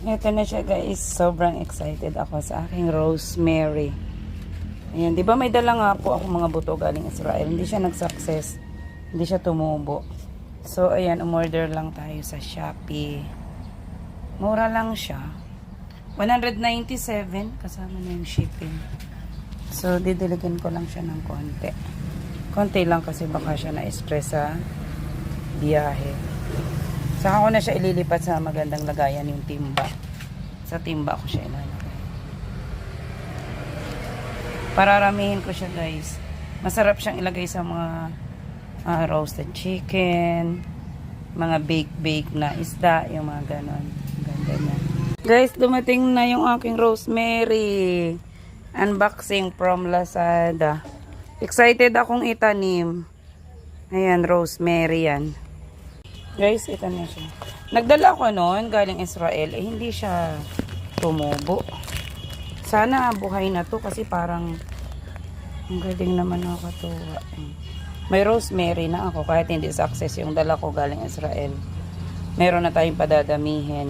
Ito na siya guys. Sobrang excited ako sa aking rosemary. Ayan, di ba may dala nga po ako mga buto galing Israel. Hindi siya nag-success. Hindi siya tumubo. So, ayan, umorder lang tayo sa Shopee. Mura lang siya. 197 kasama na yung shipping. So, didiligan ko lang siya ng konti. Konti lang kasi baka siya na-stress sa biyahe. Saka ko na siya ililipat sa magandang lagayan yung timba. Sa timba ko siya ilalagay. Pararamihin ko siya guys. Masarap siyang ilagay sa mga ah, roasted chicken, mga bake-bake na isda, yung mga ganon. Ganda niya. Guys, dumating na yung aking rosemary. Unboxing from Lazada. Excited akong itanim. Ayan, rosemary yan. Guys, ito na siya. Nagdala ako noon galing Israel. Eh, hindi siya tumubo. Sana buhay na to kasi parang ang galing naman nakakatuwa. May rosemary na ako kahit hindi success yung dala ko galing Israel. Meron na tayong padadamihin.